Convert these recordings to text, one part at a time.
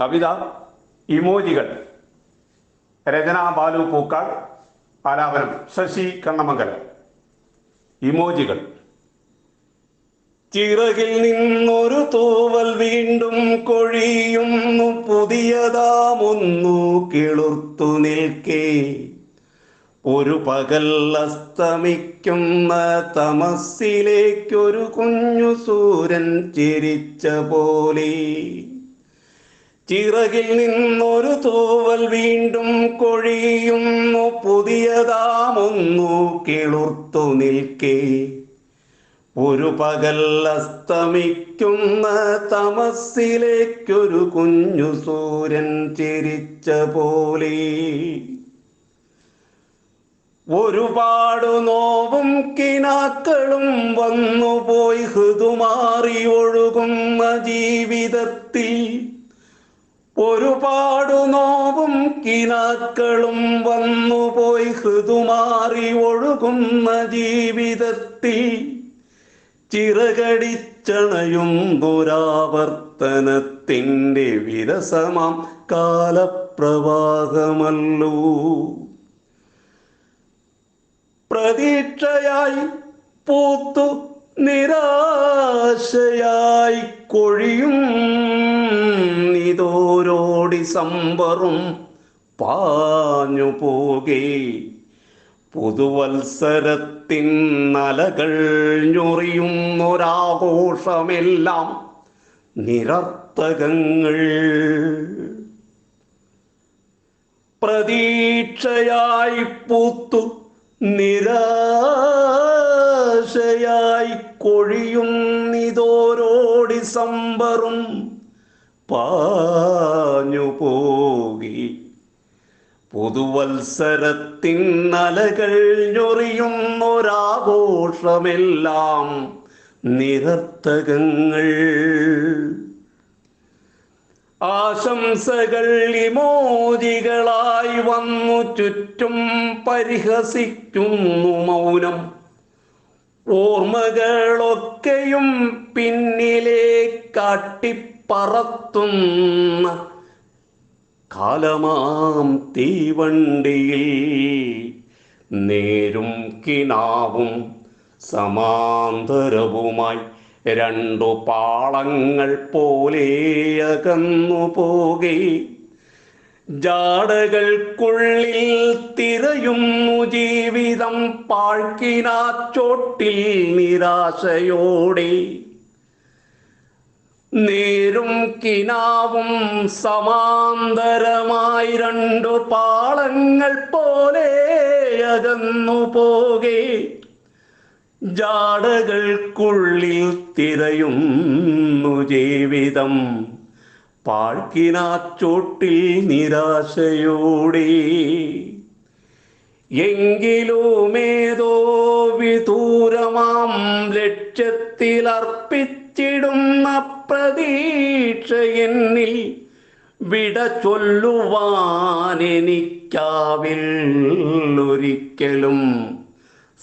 കവിത ഇമോജികൾ രചന ബാലു പൂക്കാൾ ആലാപനം ശശി കണ്ണമംഗലം. ഇമോജികൾ. ചിറകിൽ നിന്നൊരു തൂവൽ വീണ്ടും കൊഴിയുന്നു പുതിയതാമൊന്നു കിളുർത്തു നിൽക്കേ. ഒരു പകൽ അസ്തമിക്കുന്ന തമസിലേക്കൊരു കുഞ്ഞു സൂര്യൻ ചിരിച്ച പോലെ ചിറകിൽ നിന്നൊരു തൂവൽ വീണ്ടും കൊഴിയുന്നു പുതിയതാമൊന്നു കിളുർത്തു നിൽക്കേ. ഒരു പകൽ അസ്തമിക്കുന്ന തമസിലേക്കൊരു കുഞ്ഞു സൂര്യൻ ചിരിച്ച പോലെ ഒരുപാട് നോവും കിനാക്കളും വന്നുപോയി ഹൃതുമാറി ഒഴുകുന്ന ജീവിതത്തിൽ ഒരുപാട് നോവും കിനാക്കളും വന്നുപോയി ഹൃതുമാറി ഒഴുകുന്ന ജീവിതത്തിൽ. ചിറകടിച്ചണയും ദുരാവർത്തനത്തിന്റെ വിരസമാം കാലപ്രവാഹമല്ലൂ. പ്രതീക്ഷയായി പൂത്തു നിരാശയായി കൊഴിയും ഇതോരോടി സമ്പറും പാഞ്ഞു പോകേ. പുതുവത്സരത്തിൻ നലകൾ ഞൊറിയുന്നൊരാഘോഷമെല്ലാം നിരർത്ഥകങ്ങൾ. പ്രതീക്ഷയായി പൂത്തു നിരാശയായി കൊഴിയും കൊഴിയുന്നിതോരോടി സമ്പറും പാഞ്ഞു പോകി പുതുവത്സരത്തിൻ നലകൾ ഞൊറിയുന്നൊരാഘോഷമെല്ലാം നിരർത്തകങ്ങൾ ആശംസകൾ ഇമോജികളായി വന്നു ചുറ്റും പരിഹസിക്കുന്നു മൗനം. ഓർമ്മകളൊക്കെയും പിന്നിലെ കാട്ടിപ്പറത്തുന്ന കാലമാം തീവണ്ടിയിൽ നേരും കിനാവും സമാന്തരവുമായി രണ്ടു പാളങ്ങൾ പോലെ അകന്നു പോകെ. ജാടകൾക്കുള്ളിൽ തിരയുന്നു ജീവിതം പാഴ്ക്കിനാച്ചോട്ടിൽ നിരാശയോടെ. നേരും കിനാവും സമാന്തരമായി രണ്ടു പാളങ്ങൾ പോലെ അകന്നു പോകെ. ജാടകൾക്കുള്ളിൽ തിരയുന്നു ജീവിതം. പാഴ്ക്കിനാച്ചോട്ടിൽ നിരാശയോടെ. എങ്കിലുമേതോ വിദൂരമാം ലക്ഷ്യത്തിലർപ്പിച്ചിടുന്ന പ്രതീക്ഷ എന്നിൽ വിട ചൊല്ലുവാനെനിക്കാവില്ലൊരിക്കലും.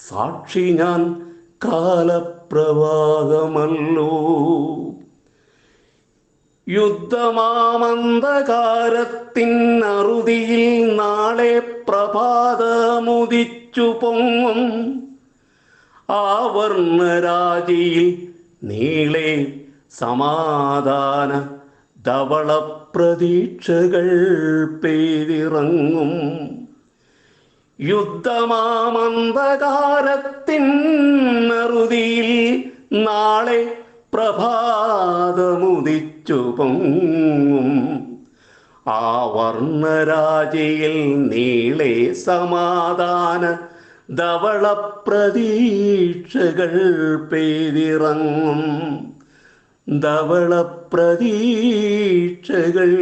സാക്ഷി ഞാൻ കാലപ്രവാഹമല്ലോ. യുദ്ധമാമന്ധകാരത്തിനറുതിയിൽ നാളെ പ്രഭാതമുദിച്ചു പൊങ്ങും. ആവർണരാജിയിൽ നീളെ സമാധാന ധവള പ്രതീക്ഷകൾ പെയ്തിറങ്ങും. യുദ്ധമാമന്ധകാരത്തിൻ നറുതിയിൽ നാളെ പ്രഭാതമുദിച്ചു പൊങ്ങും. ആ വർണരാജയിൽ നീളെ സമാധാന ധവള പ്രതീക്ഷകൾ പെയ്തിറങ്ങും. ധവള പ്രതീക്ഷകൾ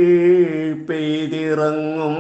പെയ്തിറങ്ങും.